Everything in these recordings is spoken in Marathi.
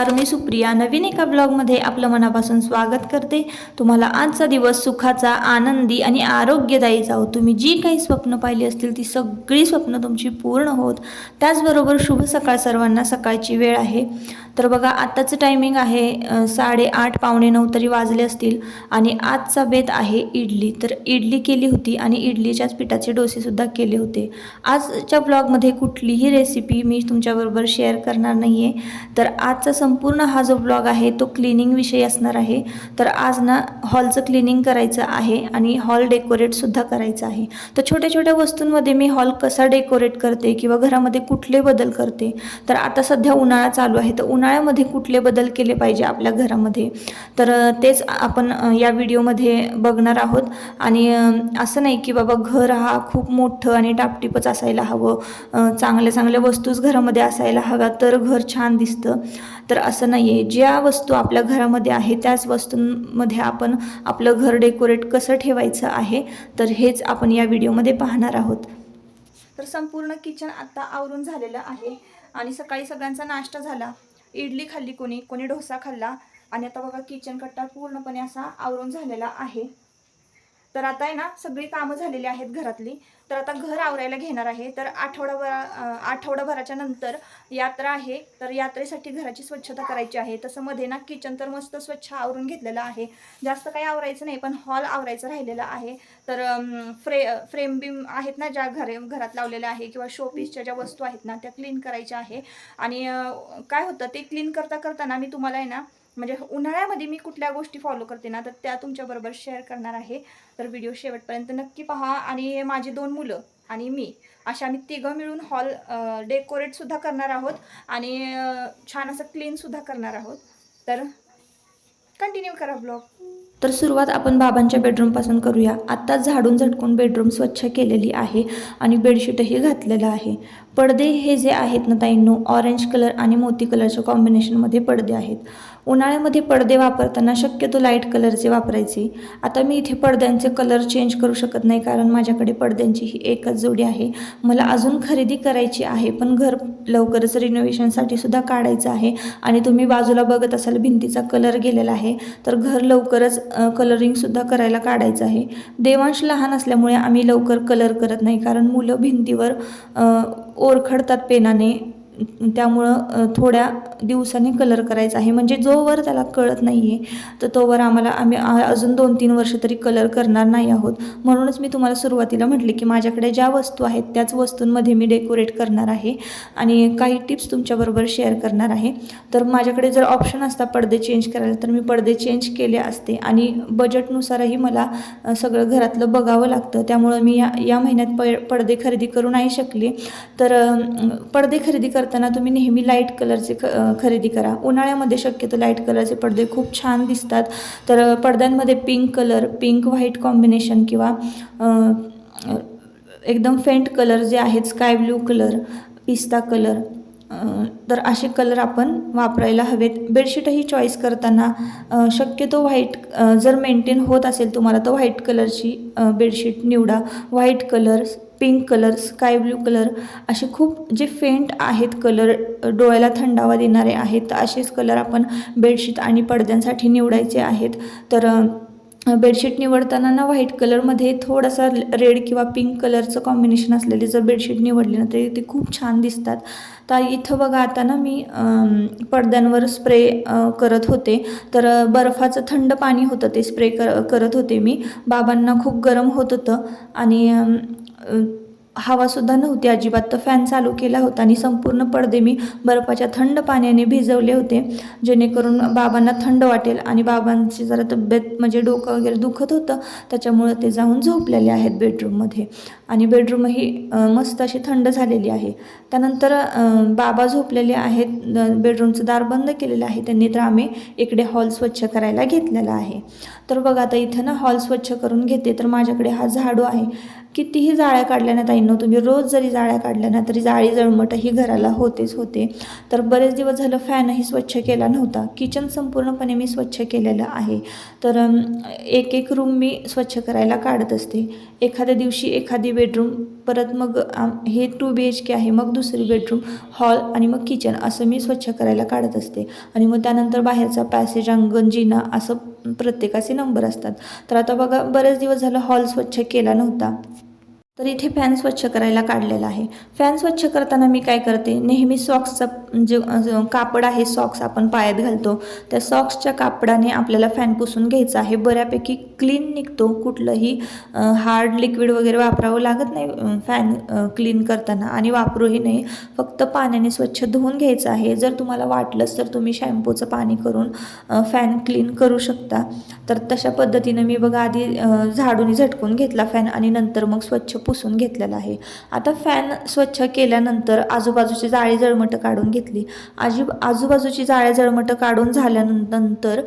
नमस्कार मी सुप्रिया. नवीन एका ब्लॉगमध्ये आपलं मनापासून स्वागत करते. तुम्हाला आजचा दिवस सुखाचा आनंदी आणि आरोग्यदायी जाओ तुम्ही जी काही स्वप्न पाहिली असतील ती सगळी स्वप्न तुमची पूर्ण होत. त्याचबरोबर शुभ सकाळ सर्वांना सकाळची वेळ आहे. तर बघा आत्ताचं टायमिंग आहे साडेआठ पावणे नऊ तरी वाजले असतील आणि आजचा बेत आहे इडली. तर इडली केली होती आणि इडलीच्याच पिठाचे डोसेसुद्धा केले होते. आजच्या ब्लॉगमध्ये कुठलीही रेसिपी मी तुमच्याबरोबर शेअर करणार नाही आहे तर आजचा संपूर्ण हा जो ब्लॉग आहे तो क्लिनिंगविषयी असणार आहे. तर आज ना हॉलचं क्लिनिंग करायचं आहे आणि हॉल डेकोरेटसुद्धा करायचं आहे. तर छोट्या छोट्या वस्तूंमध्ये मी हॉल कसा डेकोरेट करते किंवा घरामध्ये कुठले बदल करते? तर आता सध्या उन्हाळा चालू आहे तर उन्हाळ्यामध्ये कुठले बदल केले पाहिजे आपल्या घरामध्ये? तर तेच आपण या व्हिडिओमध्ये बघणार आहोत. आणि असं नाही की बाबा घर हा खूप मोठं आणि टापटीपच असायला हवं. चांगल्या चांगल्या वस्तूच घरामध्ये असायला हव्या तर घर छान दिसतं. तर असं नाही आहे ज्या वस्तू आपल्या घरामध्ये आहे त्याच वस्तूंमध्ये आपण आपलं घर डेकोरेट कसं ठेवायचं आहे तर हेच आपण या व्हिडिओमध्ये पाहणार आहोत. तर संपूर्ण किचन आत्ता आवरून झालेलं आहे. आणि सकाळी सगळ्यांचा नाश्ता झाला. इडली खाल्ली कोणी कोणी डोसा खाल्ला. आणि आता बघा किचन कट्टा पूर्णपणे असा आवरून झालेला आहे. तर आता आहे ना सगळी कामं झालेली आहेत घरातली. तर आता घर आवरायला घेणार आहे. तर आठवडाभरा आठवडाभराच्या नंतर यात्रा आहे. तर यात्रेसाठी घराची स्वच्छता करायची आहे. तसं मध्ये ना किचन तर मस्त स्वच्छ आवरून घेतलेलं आहे. जास्त काही आवरायचं नाही पण हॉल आवरायचं राहिलेलं आहे. तर फ्रे फ्रेम बिम आहेत ना ज्या घरे घरात लावलेल्या आहे किंवा शोपीसच्या ज्या वस्तू आहेत ना त्या क्लीन करायच्या आहे. आणि काय होतं ते क्लीन करता करताना मी तुम्हाला आहे ना म्हणजे उन्हाळ्यामध्ये मी कुठल्या गोष्टी फॉलो करते ना तर त्या तुमच्याबरोबर शेअर करणार आहे. तर व्हिडिओ शेवटपर्यंत नक्की पहा आणि माझी दोन मुलं आणि मी अशा आम्ही तिघं मिळून हॉल डेकोरेटसुद्धा करणार आहोत आणि छान असं क्लीनसुद्धा करणार आहोत. तर कंटिन्यू करा ब्लॉग तर सुरुवात आपण बाबांच्या बेडरूमपासून करूया. आत्ताच झाडून झटकून बेडरूम स्वच्छ केलेली आहे आणि बेडशीटही घातलेलं आहे. पडदे हे जे आहेत ना ताईंनो ऑरेंज कलर आणि मोती कलरच्या कॉम्बिनेशनमध्ये पडदे आहेत. उन्हाळ्यामध्ये पडदे वापरताना शक्यतो लाइट कलरचे वापरायचे. आता मी इथे पडद्यांचे कलर चेंज करू शकत नाही कारण माझ्याकडे पडद्यांची ही एकच जोडी आहे. मला अजून खरेदी करायची आहे पण घर लवकरच रिनोव्हेशनसाठी सुद्धा काढायचं आहे आणि तुम्ही बाजूला बघत असाल भिंतीचा कलर गेलेला आहे तर घर लवकरच कलरिंगसुद्धा करायला काढायचं आहे. देवांश लहान असल्यामुळे आम्ही लवकर कलर करत नाही कारण मुलं भिंतीवर ओरखडतात पेनाने. त्यामुळं थोड्या दिवसांनी कलर करायचा आहे. म्हणजे जोवर त्याला कळत नाही आहे तर तोवर आम्हाला आम्ही अजून दोन तीन वर्ष तरी कलर करणार नाही आहोत. म्हणूनच मी तुम्हाला सुरुवातीला म्हटले की माझ्याकडे ज्या वस्तू आहेत त्याच वस्तूंमध्ये मी डेकोरेट करणार आहे. आणि काही टिप्स तुमच्याबरोबर शेअर करणार आहे. तर माझ्याकडे जर ऑप्शन असता पडदे चेंज करायला तर मी पडदे चेंज केले असते. आणि बजेटनुसारही मला सगळं घरातलं बघावं लागतं. त्यामुळं मी या या महिन्यात प पडदे खरेदी करू नाही शकले. तर पडदे खरेदी करताना तुम्ही नेहमी लाइट कलरचे ख खरेदी करा. उन्हाळ्यामध्ये शक्यतो लाइट कलरचे पडदे खूप छान दिसतात. तर पडद्यांमध्ये pink colour pink white combination किंवा एकदम फेंट कलर जे आहेत स्काय ब्लू कलर पिस्ता कलर तर असे कलर आपण वापरायला हवेत. बेडशीटही चॉईस करताना शक्यतो व्हाईट जर मेंटेन होत असेल तुम्हाला तर व्हाईट कलरची बेडशीट निवडा. White colour pink colour sky blue colour असे खूप जे फेंट आहेत कलर डोळ्याला थंडावा देणारे आहेत असेच कलर आपण बेडशीट आणि पडद्यांसाठी निवडायचे आहेत. तर बेडशीट निवडताना ना व्हाईट कलरमध्ये थोडासा रेड किंवा पिंक कलरचं कॉम्बिनेशन असलेली जर बेडशीट निवडली ना तरी ते खूप छान दिसतात. तर इथं बघा आता ना मी पडद्यांवर स्प्रे करत होते. तर बर्फाचं थंड पाणी होतं ते स्प्रे कर करत होते मी. बाबांना खूप गरम होत होतं. आणि हवासुद्धा नव्हती. अजिबात तर फॅन चालू केला होता आणि संपूर्ण पडदे मी बर्फाच्या थंड पाण्याने भिजवले होते. जेणेकरून बाबांना थंड वाटेल आणि बाबांची जरा तब्येत म्हणजे डोकं वगैरे दुखत होतं. त्याच्यामुळं ते जाऊन झोपलेले आहेत बेडरूममध्ये आणि बेडरूमही मस्त अशी थंड झालेली आहे. त्यानंतर बाबा झोपलेले आहेत. बेडरूमचं दार बंद केलेलं आहे. त्यांनी तर आम्ही इकडे हॉल स्वच्छ करायला घेतलेला आहे. तर बघा आता इथं ना हॉल स्वच्छ करून घेते. तर माझ्याकडे हा झाडू आहे. कितीही जाळ्या काढल्या ना ताईंनो तुम्ही रोज जरी जाळ्या काढल्या ना तरी जाळी जळमट ही घराला होतेच होते. तर बरेच दिवस झालं फॅनही स्वच्छ केला नव्हता. किचन संपूर्णपणे मी स्वच्छ केलेलं आहे. तर एक एक रूम मी स्वच्छ करायला काढत असते. एखाद्या दिवशी एखादी बेडरूम परत मग हे टू बी एच के आहे मग दुसरी बेडरूम हॉल आणि मग किचन असं मी स्वच्छ करायला काढत असते. आणि मग त्यानंतर बाहेरचा पॅसेज अंगण जिना असं प्रत्येकाचे नंबर असतात. तर आता बघा बरेच दिवस झालं हॉल स्वच्छ केला नव्हता. तर इथे फॅन स्वच्छ करायला काढलेला आहे. फॅन स्वच्छ करताना मी काय करते? नेहमी सॉक्सचा जे म्हणजे, कापड आहे सॉक्स आपण पायात घालतो. त्या सॉक्सच्या कापडाने आपल्याला फॅन पुसून घ्यायचा आहे. बऱ्यापैकी क्लीन निघतो. कुठलंही हार्ड लिक्विड वगैरे वापरावं लागत नाही फॅन क्लीन करताना. आणि वापरूही नाही. फक्त पाण्याने स्वच्छ धुवून घ्यायचं आहे. जर तुम्हाला वाटलंच तर तुम्ही शॅम्पूचं पाणी करून फॅन क्लीन करू शकता. तर तशा पद्धतीनं मी बघा आधी झाडून झटकून घेतला फॅन आणि नंतर मग स्वच्छ पुसून घेतलेला आहे. आता फॅन स्वच्छ केल्यानंतर आजूबाजूची जाळी जळमटं काढून घेतली. आजी आजूबाजूची जाळ्या जळमटं काढून झाल्यानंतर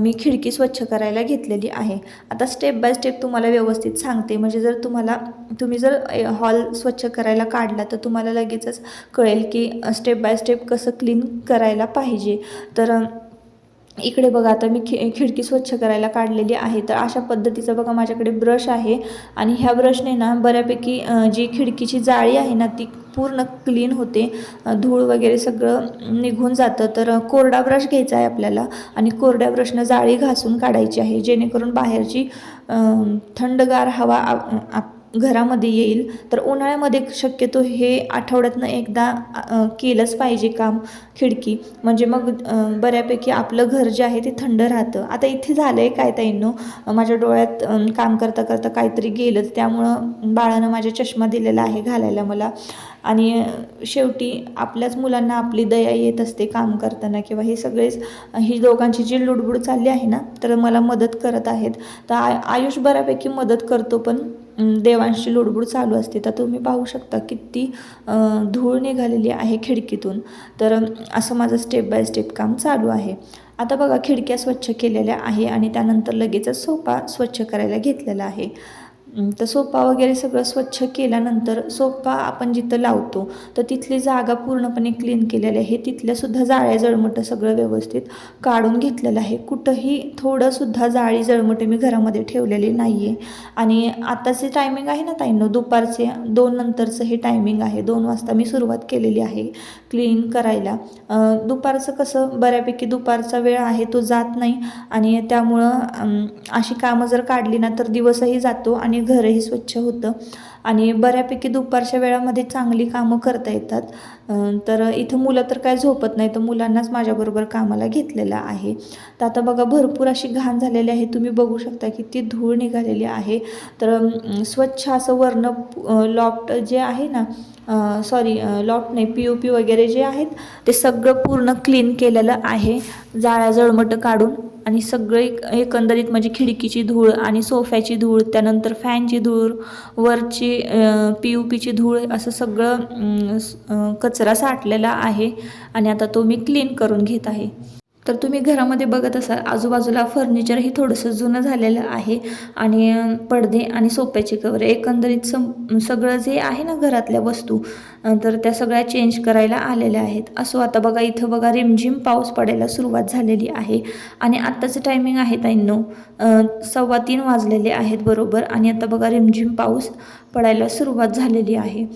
मी खिडकी स्वच्छ करायला घेतलेली आहे. आता स्टेप बाय स्टेप तुम्हाला व्यवस्थित सांगते. म्हणजे जर तुम्हाला तुम्ही जर हॉल स्वच्छ करायला काढला तर तुम्हाला लगेचच कळेल की स्टेप बाय स्टेप कसं क्लीन करायला पाहिजे. तर इकडे बघा आता मी खि खिडकी स्वच्छ करायला काढलेली आहे. तर अशा पद्धतीचं बघा माझ्याकडे ब्रश आहे. आणि ह्या ब्रशने ना बऱ्यापैकी जी खिडकीची जाळी आहे ना ती पूर्ण क्लीन होते. धूळ वगैरे सगळं निघून जातं. तर कोरडा ब्रश घ्यायचा आहे आपल्याला. आणि कोरड्या ब्रशनं जाळी घासून काढायची आहे. जेणेकरून बाहेरची थंडगार हवा आ- आप घरामध्ये येईल तर उन्हाळ्यामध्ये शक्यतो हे आठवड्यातनं एकदा केलंच पाहिजे काम खिडकी. म्हणजे मग बऱ्यापैकी आपलं घर जे आहे ते थंड राहतं. आता इथे झालं आहे काय ताईंनो? माझ्या डोळ्यात काम करता करता काहीतरी गेलंच. त्यामुळं बाळानं माझ्या चष्मा दिलेला आहे घालायला मला. आणि शेवटी आपल्याच मुलांना आपली दया येत असते काम करताना किंवा हे सगळेच ही दोघांची जी लुडबुड चालली आहे ना तर मला मदत करत आहेत. तर आ आयुष बऱ्यापैकी मदत करतो पण देवांशी लुडबुड चालू असते. तर तुम्ही पाहू शकता किती धूळ निघालेली आहे खिडकीतून. तर असं माझं स्टेप बाय स्टेप काम चालू आहे. आता बघा खिडक्या स्वच्छ केलेल्या आहे आणि त्यानंतर लगेचच सोफा स्वच्छ करायला घेतलेला आहे. तर सोफा वगैरे सगळं स्वच्छ केल्यानंतर सोफा आपण जिथं लावतो तर तिथली जागा पूर्णपणे क्लीन केलेली आहे. तिथल्यासुद्धा जाळ्या जळमटं सगळं व्यवस्थित काढून घेतलेलं आहे. कुठंही थोडंसुद्धा जाळी जळमटं मी घरामध्ये ठेवलेली नाही आहे आणि आताचे टायमिंग आहे ना ताईंनो दुपारचे दोन नंतरचं हे टायमिंग आहे. दोन वाजता मी सुरुवात केलेली आहे क्लीन करायला. दुपारचं कसं बऱ्यापैकी दुपारचा वेळ आहे तो जात नाही. आणि त्यामुळं अशी कामं जर काढली ना तर दिवसही जातो आणि घरही स्वच्छ होतं. आणि बऱ्यापैकी दुपारच्या वेळामध्ये चांगली कामं करता येतात. तर इथं मुलं तर काय झोपत नाही तर मुलांनाच माझ्याबरोबर कामाला घेतलेलं आहे. तर आता बघा भरपूर अशी घाण झालेली आहे. तुम्ही बघू शकता की ती धूळ निघालेली आहे. तर स्वच्छ असं वर्ण लॉफ्ट जे आहे ना सॉरी लॉट नाही पी ओ पी वगैरे जे आहेत ते सगळं पूर्ण क्लीन केलेलं आहे. जाळ्या जळमटं काढून. आणि सगळी एकंदरीत म्हणजे खिडकीची धूळ आणि सोफ्याची धूळ त्यानंतर फॅनची धूळ वरची पी यू पीची धूळ असं सगळं कचरा साठलेला आहे आणि आता तो मी क्लीन करून घेत आहे. तर तुम्ही घरामध्ये बघत असाल आजूबाजूला फर्निचरही थोडंसं जुनं झालेलं आहे आणि पडदे आणि सोप्याचे कवर एकंदरीत सम सगळं जे आहे ना घरातल्या वस्तू तर त्या सगळ्या चेंज करायला आलेल्या आहेत. असो आता बघा इथं बघा रिमझिम पाऊस पडायला सुरुवात झालेली आहे. आणि आत्ताचं टायमिंग आहे ताईंनो सव्वा तीन वाजलेले आहेत बरोबर. आणि आता बघा रिमझिम पाऊस पडायला सुरुवात झालेली आहे.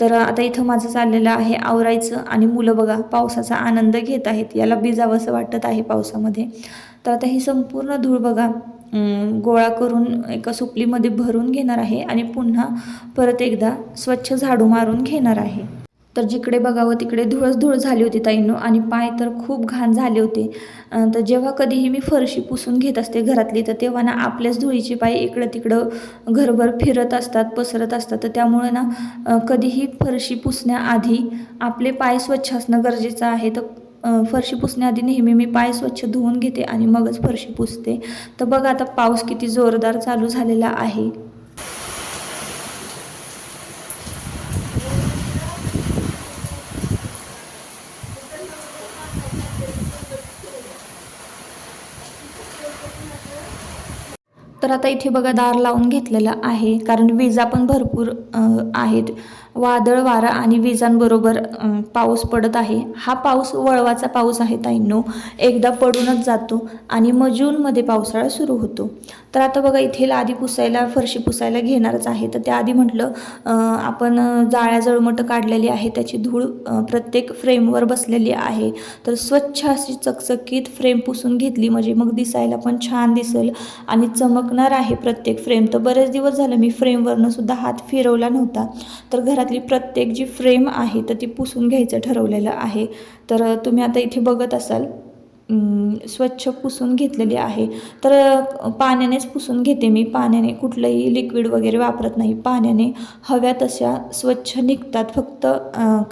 तर आता इथं माझं चाललेलं आहे आवरायचं आणि मुलं बघा पावसाचा आनंद घेत आहेत. याला भिजावंसं वाटत आहे पावसामध्ये. तर आता ही संपूर्ण धूळ बघा गोळा करून एका सुपलीमध्ये भरून घेणार आहे आणि पुन्हा परत एकदा स्वच्छ झाडू मारून घेणार आहे. तर जिकडे बघावं तिकडे धुळस धूळ झाली होती ताईंनो. आणि पाय तर खूप घाण झाले होते. तर जेव्हा कधीही मी फरशी पुसून घेत असते घरातली तर तेव्हा ना आपल्याच धुळीचे पाय इकडं तिकडं घरभर फिरत असतात पसरत असतात. तर त्यामुळे ना कधीही फरशी पुसण्याआधी आपले पाय स्वच्छ असणं गरजेचं आहे. तर फरशी पुसण्याआधी नेहमी मी पाय स्वच्छ धुवून घेते आणि मगच फरशी पुसते. तर बघा आता पाऊस किती जोरदार चालू झालेला आहे. तर आता इथे बघा दार लावून घेतलेलं आहे. कारण विजा पण भरपूर अ, आहेत. वादळ वारा आणि विजांबरोबर पाऊस पडत आहे. हा पाऊस वळवाचा पाऊस आहे ताईंनो. एकदा पडूनच जातो आणि मग जूनमध्ये पावसाळा सुरू होतो. तर आता बघा इथे लादी पुसायला फरशी पुसायला घेणारच आहे. तर त्याआधी म्हटलं आपण जाळ्या जळमटं काढलेली आहे. त्याची धूळ प्रत्येक फ्रेमवर बसलेली आहे. तर स्वच्छ अशी चकचकीत फ्रेम पुसून घेतली. म्हणजे मग दिसायला पण छान दिसेल आणि चमकणार आहे प्रत्येक फ्रेम. तर बरेच दिवस झालं मी फ्रेमवरनं सुद्धा हात फिरवला नव्हता. तर घरातली प्रत्येक जी फ्रेम आहे तर ती पुसून घ्यायचं ठरवलेलं आहे. तर तुम्ही आता इथे बघत असाल स्वच्छ पुसून घेतलेली आहे. तर पाण्यानेच पुसून घेते मी. पाण्याने कुठलंही लिक्विड वगैरे वापरत नाही. पाण्याने हव्या तशा स्वच्छ निघतात. फक्त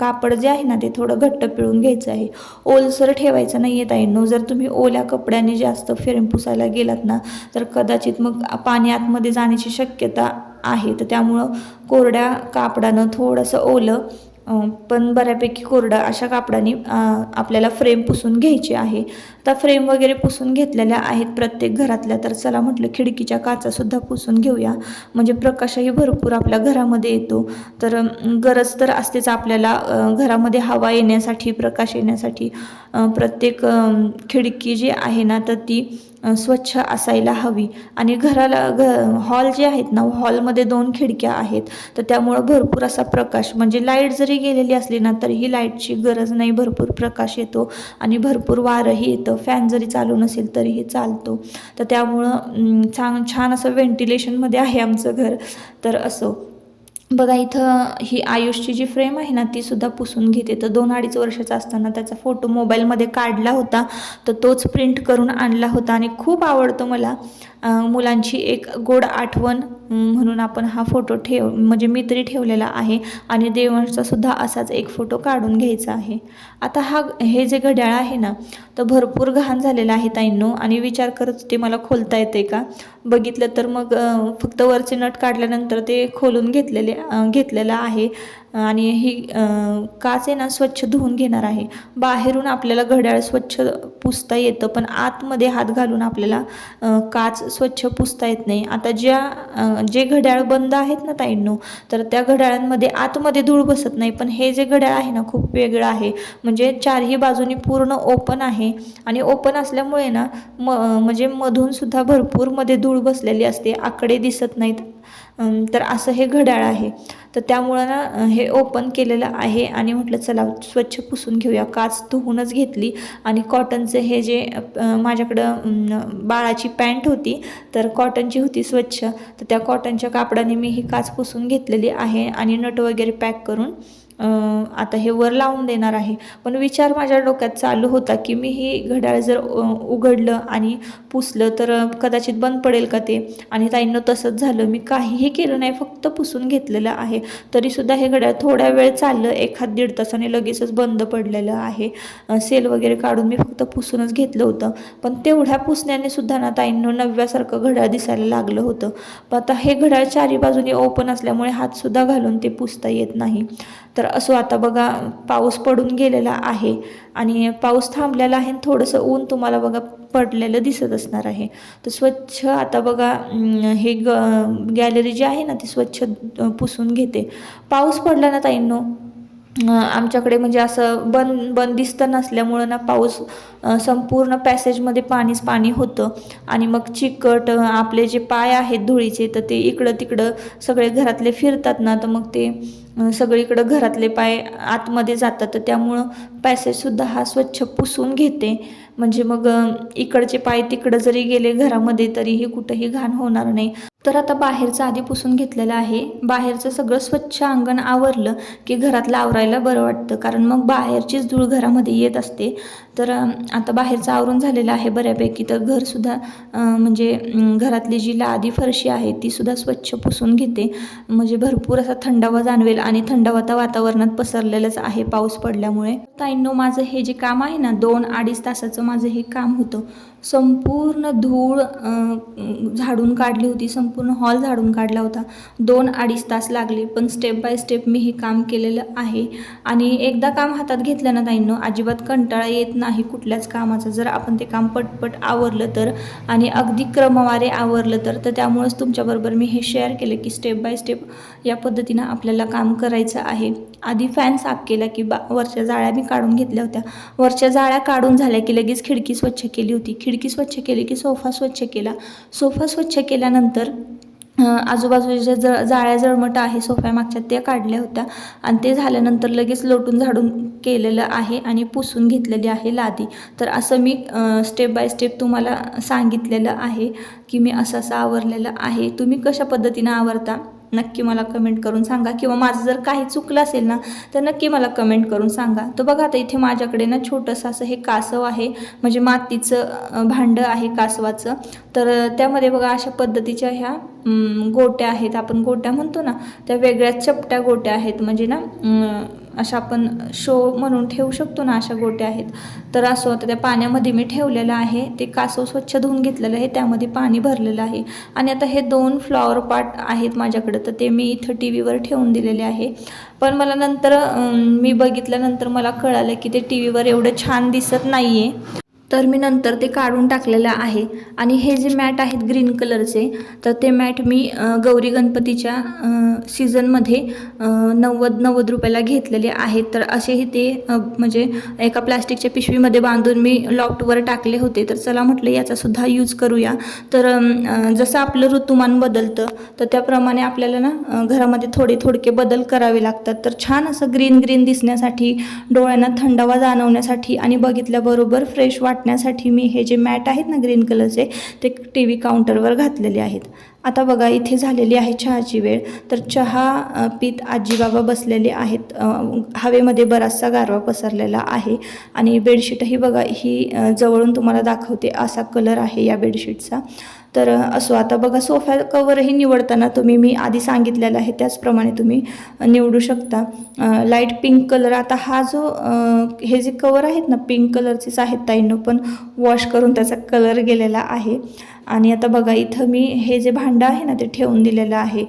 कापड जे आहे ना ते थोडं घट्ट पिळून घ्यायचं आहे. ओलसर ठेवायचं नाही आहे नो जर तुम्ही ओल्या कपड्याने जास्त फेरम पुसायला गेलात ना तर कदाचित मग पाणी आतमध्ये जाण्याची शक्यता आहे. तर त्यामुळं कोरड्या कापडानं थोडंसं ओलं पण बऱ्यापैकी कोरडं अशा कापडाने आपल्याला फ्रेम पुसून घ्यायची आहे. आता फ्रेम वगैरे पुसून घेतलेल्या आहेत प्रत्येक घरातल्या तर चला म्हटलं खिडकीच्या काचासुद्धा पुसून घेऊया. म्हणजे प्रकाशही भरपूर आपल्या घरामध्ये येतो. तर गरज तर असतेच आपल्याला घरामध्ये हवा येण्यासाठी प्रकाश येण्यासाठी प्रत्येक खिडकी जी आहे ना तर ती स्वच्छ असायला हवी. आणि घराला घ हॉल जे आहेत ना हॉलमध्ये दोन खिडक्या आहेत. तर त्यामुळं भरपूर असा प्रकाश म्हणजे लाइट जरी गेलेली असली ना तरीही लाईटची गरज नाही. भरपूर प्रकाश येतो आणि भरपूर वारंही येतं. फॅन जरी चालू नसेल तरीही चालतो. तर त्यामुळं छान छान असं व्हेंटिलेशनमध्ये आहे आमचं घर. तर असो. बघा इथं ही आयुषची जी फ्रेम आहे ना ती सुद्धा पुसून घेते. तर दोन अडीच वर्षाचा असताना त्याचा फोटो मोबाईलमध्ये काढला होता. तर तोच प्रिंट करून आणला होता. आणि खूप आवडतो मला मुलांची एक गोड आठवण म्हणून आपण हा फोटो ठेव म्हणजे मी तरी ठेवलेला आहे आणि देवांचा सुद्धा असाच एक फोटो काढून घ्यायचा आहे. आता हा हे जे घड्याळ आहे ना तर भरपूर घाण झालेलं आहे ताईंनो आणि विचार करत होते मला खोलता येते का? बघितलं तर मग फक्त वरचे नट काढल्यानंतर ते खोलून घेतलेले घेतलेलं आहे. आणि ही काच आहे ना स्वच्छ धुवून घेणार आहे. बाहेरून आपल्याला घड्याळ स्वच्छ पुसता येतं पण आतमध्ये हात घालून आपल्याला काच स्वच्छ पुसता येत नाही. आता ज्या जे घड्याळ बंद आहेत ना ताईंनो तर त्या घड्याळांमध्ये आतमध्ये धूळ बसत नाही पण हे जे घड्याळ आहे ना खूप वेगळं आहे. म्हणजे चारही बाजूनी पूर्ण ओपन आहे आणि ओपन असल्यामुळे ना म म्हणजे मधूनसुद्धा भरपूरमध्ये धूळ बसलेली असते आकडे दिसत नाहीत. तर असं हे घड्याळ आहे. तर त्यामुळं ना हे ओपन केलेलं आहे आणि म्हटलं चला स्वच्छ पुसून घेऊया. काच धुवूनच घेतली आणि कॉटनचं हे जे माझ्याकडं बाळाची पॅन्ट होती तर कॉटनची होती स्वच्छ तर त्या कॉटनच्या कापडाने मी ही काच पुसून घेतलेली आहे आणि नट वगैरे पॅक करून आता हे वर लावून देणार आहे. पण विचार माझ्या डोक्यात चालू होता की मी ही घड्याळ जर उघडलं आणि पुसलं तर कदाचित बंद पडेल का ते? आणि ताईंनं तसंच झालं. मी काहीही केलं नाही फक्त पुसून घेतलेलं आहे. तरीसुद्धा हे घड्याळ थोड्या वेळ चाललं. एखाद दीड तासाने लगेचच बंद पडलेलं आहे. सेल वगैरे काढून मी फक्त पुसूनच घेतलं होतं. पण तेवढ्या पुसण्याने सुद्धा ना ताईंनो नव्यासारखं घड्याळ दिसायला लागलं होतं. पण आता हे घड्याळ चारी बाजूने ओपन असल्यामुळे हातसुद्धा घालून ते पुसता येत नाही. तर असो आता बघा पाऊस पडून गेलेला आहे आणि पाऊस थांबलेला आहे आणि थोडंसं ऊन तुम्हाला बघा पडलेलं दिसत असणार आहे. तर स्वच्छ आता बघा हे ग गॅलरी जी आहे ना ती स्वच्छ पुसून घेते. पाऊस पडला ना ताईंनो आमच्याकडे म्हणजे असं बंद बंदिस्त नसल्यामुळं ना पाऊस संपूर्ण पॅसेजमध्ये पाणीच पाणी होतं. आणि मग चिकट आपले जे पाय आहेत धुळीचे तर ते इकडं तिकडं सगळे घरातले फिरतात ना तर मग ते सगळीकडं घरातले पाय आतमध्ये जातात तर त्यामुळं पॅसेजसुद्धा हा स्वच्छ पुसून घेते. म्हणजे मग इकडचे पाय तिकडं जरी गेले घरामध्ये तरीही कुठंही घाण होणार नाही. तर आता बाहेरचं आधी पुसून घेतलेलं आहे. बाहेरचं सगळं स्वच्छ अंगण आवरलं की घरातलं आवरायला बरं वाटतं. कारण मग बाहेरचीच धूळ घरामध्ये येत असते. तर आता बाहेरचं आवरून झालेलं आहे बऱ्यापैकी. तर घरसुद्धा म्हणजे घरातली जी लादी फरशी आहे तीसुद्धा स्वच्छ पुसून घेते. म्हणजे भरपूर असा थंडावा जाणवेल आणि थंडावा तर वातावरणात पसरलेलंच आहे पाऊस पडल्यामुळे. ताईंनो माझं हे जे काम आहे ना दोन अडीच तासाचं माझं हे काम होतं. संपूर्ण धूळ झाडून काढली होती. संपूर्ण हॉल झाडून काढला होता. दोन अडीच तास लागले पण स्टेप बाय स्टेप मी हे काम केलेलं आहे. आणि एकदा काम हातात घेतलं ना ताईंनो अजिबात कंटाळा येत नाही कुठल्याच कामाचा. जर आपण ते काम पटपट आवरलं तर आणि अगदी क्रमवारे आवरलं तर तर त्यामुळेच तुमच्याबरोबर मी हे शेअर केलं की स्टेप बाय स्टेप या पद्धतीनं आपल्याला काम करायचं आहे. आधी फॅन साफ केला की बा वरच्या जाळ्या मी काढून घेतल्या होत्या. वरच्या जाळ्या काढून झाल्या की लगेच खिडकी स्वच्छ केली होती. खिडकी स्वच्छ केली की सोफा स्वच्छ केला. सोफा स्वच्छ केल्यानंतर आजूबाजूच्या ज जाळ्या जळमट आहे सोफ्या मागच्या त्या काढल्या होत्या. आणि ते झाल्यानंतर लगेच लोटून झाडून केलेलं आहे आणि पुसून घेतलेली आहे लादी. तर असं मी स्टेप बाय स्टेप तुम्हाला सांगितलेलं आहे की मी असं असं आवरलेलं आहे. तुम्ही कशा पद्धतीनं आवरता? नक्की मला कमेंट करून सांगा. किंवा माझं जर काही चुकलं असेल ना तर नक्की मला कमेंट करून सांगा. तर बघा आता इथे माझ्याकडे ना छोटंसं असं हे कासव आहे. म्हणजे मातीचं भांडं आहे कासवाचं. तर त्यामध्ये बघा अशा पद्धतीच्या ह्या गोट्या आहेत आपण गोट्या म्हणतो ना त्या वेगळ्या चपट्या गोट्या आहेत. म्हणजे ना अशा आपण शो म्हणून ठेवू शकतो ना अशा गोट्या आहेत. तर असं आता त्या पाण्यामध्ये मी ठेवलेलं आहे. ते कासव स्वच्छ धुवून घेतलेलं आहे. त्यामध्ये पाणी भरलेलं आहे. आणि आता हे दोन फ्लॉवर पार्ट आहेत माझ्याकडं. तर ते मी इथं टी व्हीवर ठेवून दिलेले आहे. पण मला नंतर मी बघितल्यानंतर मला कळालं की ते टी व्हीवर एवढं छान दिसत नाही आहे तर मी नंतर ते काढून टाकलेलं आहे. आणि हे जे मॅट आहेत ग्रीन कलरचे तर ते मॅट मी गौरी गणपतीच्या सीझनमध्ये नव्वद नव्वद रुपयाला घेतलेले आहेत. तर असेही ते म्हणजे एका प्लास्टिकच्या पिशवीमध्ये बांधून मी लॉफ्टवर टाकले होते. तर चला म्हटलं याचासुद्धा यूज करूया. तर जसं आपलं ऋतुमान बदलतं तर त्याप्रमाणे आपल्याला ना घरामध्ये थोडे थोडके बदल करावे लागतात. तर छान असं ग्रीन ग्रीन दिसण्यासाठी डोळ्यांना थंडावा जाणवण्यासाठी आणि बघितल्याबरोबर फ्रेश वाटण्यासाठी मी हे जे मॅट आहेत ना ग्रीन कलरचे ते टी व्ही काउंटरवर घातलेले आहेत. आता बघा इथे झालेली आहे चहाची वेळ. तर चहा पीत आजीबाबा बसलेले आहेत. हवेमध्ये बराचसा गारवा पसरलेला आहे. आणि बेडशीटही बघा ही जवळून तुम्हाला दाखवते असा कलर आहे या बेडशीटचा. तर असो आता बघा सोफा कवरही निवडताना तुम्ही मी आधी सांगितलेलं आहे त्याचप्रमाणे तुम्ही निवडू शकता. लाइट पिंक कलर आता हा जो हे जे कवर आहेत ना पिंक कलरचेच आहेत ताईंनो पण वॉश करून त्याचा कलर गेलेला आहे. आणि आता बघा इथं मी हे जे भांडं आहे ना ते ठेवून दिलेलं आहे.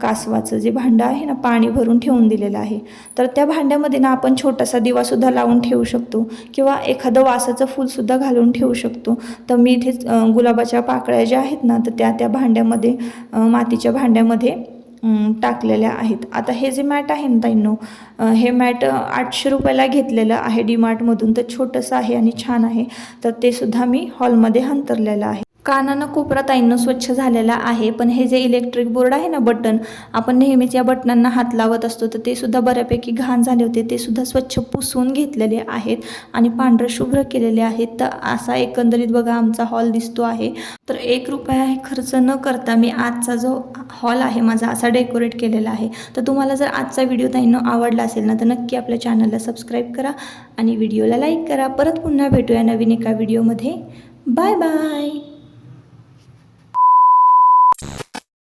कासवाचं जे भांडं आहे ना पाणी भरून ठेवून दिलेलं आहे. तर त्या भांड्यामध्ये ना आपण छोटासा दिवासुद्धा लावून ठेवू शकतो किंवा एखादं वासाचं फूलसुद्धा घालून ठेवू शकतो. तर मी इथे गुलाबाच्या पाकळ्या ज्या आहेत ना तर त्या त्या भांड्यामध्ये मातीच्या भांड्यामध्ये टाकलेल्या आहेत. आता हे जे मॅट आहे ना ताईंनो हे मॅट आठशे रुपयाला घेतलेलं आहे डी मार्टमधून तर छोटंसं आहे आणि छान आहे. तर ते सुद्धा मी हॉलमध्ये हंतरलेलं आहे. कानानं कोपरा ताईंनं स्वच्छ झालेला आहे पण हे जे इलेक्ट्रिक बोर्ड आहे ना बटन आपण नेहमीच या बटनांना हात लावत असतो तर ते सुद्धा बऱ्यापैकी घाण झाले होते. ते सुद्धा स्वच्छ पुसून घेतलेले आहेत आणि पांढरं शुभ्र केलेले आहेत. तर असा एकंदरीत बघा आमचा हॉल दिसतो आहे. तर एक रुपया खर्च न करता मी आजचा जो हॉल आहे माझा असा डेकोरेट केलेला आहे. तर तुम्हाला जर आजचा व्हिडिओ ताईंनं आवडला असेल ना तर नक्की आपल्या चॅनलला सबस्क्राईब करा आणि व्हिडिओला लाईक करा. परत पुन्हा भेटूया नवीन एका व्हिडिओमध्ये बाय बाय